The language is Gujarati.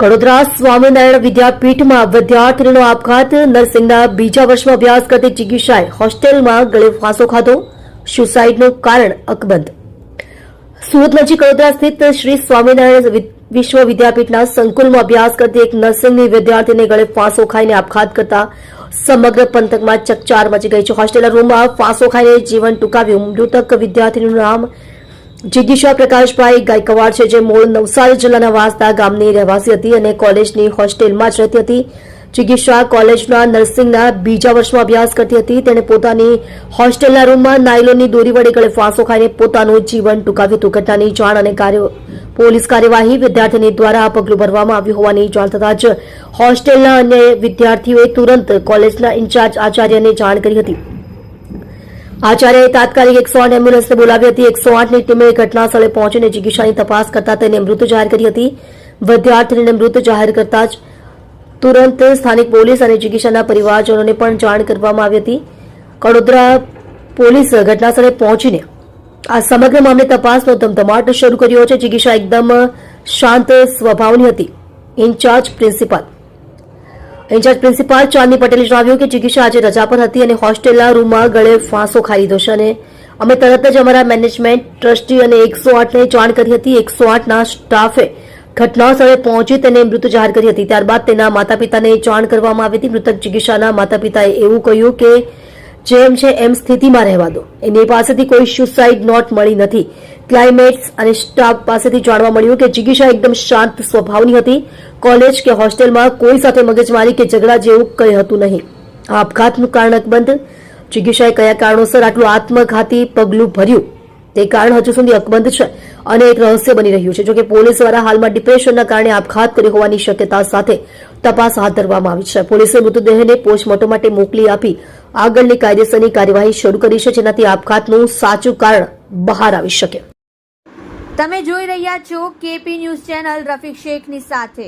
કડોદરા સ્વામિનારાયણ વિદ્યાપીઠમાં વિદ્યાર્થીનો આપઘાત. નર્સિંગના બીજા વર્ષમાં અભ્યાસ કરતી જિગીશાએ હોસ્ટેલમાં ગળે ફાંસો ખાધો. સુસાઇડનું કારણ અકબંધ. સુરત નજીક કડોદરા સ્થિત શ્રી સ્વામિનારાયણ વિશ્વ વિદ્યાપીઠના સંકુલમાં અભ્યાસ કરતી એક નર્સિંગની વિદ્યાર્થીને ગળે ફાંસો ખાઈને આપઘાત કરતા સમગ્ર પંથકમાં ચકચાર મચી ગઈ છે. હોસ્ટેલના રૂમમાં ફાંસો ખાઈને જીવન ટૂંકાવ્યું. મૃતક વિદ્યાર્થીનું નામ જિગીશા પ્રકાશભાઈ ગાયકવાડ છે, જે મૂળ નવસારી જિલ્લાના વાંસદા ગામની રહેવાસી હતી અને કોલેજની હોસ્ટેલમાં જ રહેતી હતી. જિગીશા કોલેજના નર્સિંગના બીજા વર્ષમાં અભ્યાસ કરતી હતી. તેણે પોતાની હોસ્ટેલના રૂમમાં નાયલોનની દોરી વડે ગળે ફાંસો ખાઈને પોતાનું જીવન ટૂંકાવ્યું હતું. ઘટનાની જાણ અને પોલીસ કાર્યવાહી વિદ્યાર્થીની દ્વારા પગલું ભરવામાં આવ્યું હોવાની જાણ થતાં જ હોસ્ટેલના અન્ય વિદ્યાર્થીઓએ તુરંત કોલેજના ઇન્ચાર્જ આચાર્યને જાણ કરી હતી. આચાર્યએ તાત્કાલિક એકસો આઠ એમ્બ્યુલન્સને બોલાવી હતી. એકસો આઠની ટીમે ઘટના સ્થળે પહોંચીને ચિકિત્સાની તપાસ કરતા તેને મૃત જાહેર કરી હતી. વિદ્યાર્થીને મૃત જાહેર કરતા જ તુરંત સ્થાનિક પોલીસ અને ચિકિત્સાના પરિવારજનોને પણ જાણ કરવામાં આવી હતી. કડોદરા પોલીસ ઘટના સ્થળે પહોંચીને આ સમગ્ર મામલે તપાસનો ધમધમાટ શરૂ કર્યો છે. ચિકિત્સા એકદમ શાંત સ્વભાવની હતી. In charge principal in charge principal Chandni પટેલે જણાવ્યું કે ચિકિત્સા આજે રજા પર હતી અને હોસ્ટેલના રૂમમાં ગળે ફાંસો ખાઈ લીધો છે અને અમે તરત જ અમારા મેનેજમેન્ટ, ટ્રસ્ટી અને એકસો આઠને જાણ કરી હતી. એકસો આઠના સ્ટાફે ઘટના સ્થળે પહોંચી તેને મૃત જાહેર કરી હતી. ત્યારબાદ તેના માતા પિતાને જાણ કરવામાં આવી હતી. મૃતક ચિકિત્સાના માતા પિતાએ એવું કહ્યું કે, જેમ છે એમ સ્થિતિમાં રહેવા દો. એની પાસેથી કોઈ સુસાઇડ નોટ મળી નથી. ક્લાઇમેટ્સ અને સ્ટાફ પાસેથી જાણવા મળ્યું કે જિગીશા એકદમ શાંત સ્વભાવની હતી. કોલેજ કે હોસ્ટેલમાં કોઈ સાથે મગજમારી કે ઝઘડા જેવું કંઈ હતું નહીં. આ આપઘાતનું કારણ અકબંધ જિગીશાએ કયા કારણોસર આટલું આત્મઘાતી પગલું ભર્યું? તે કારણ હજુ સુધી અકબંધ છે અને એક રહસ્ય બની રહ્યું છે જોકે પોલીસ દ્વારા હાલમાં ડિપ્રેશનના કારણે આપઘાત કર્યો હોવાની શક્યતા સાથે તપાસ હાથ ધરવામાં આવી છે. પોલીસે મૃતદેહને પોસ્ટમોર્ટમ માટે મોકલી આપી આગળની કાયદેસરની કાર્યવાહી શરૂ કરી છે, જેનાથી આપઘાતનું સાચું કારણ બહાર આવી શકે. તમે જોઈ રહ્યા છો કેપી ન્યૂઝ ચેનલ રફીક શેખની સાથે.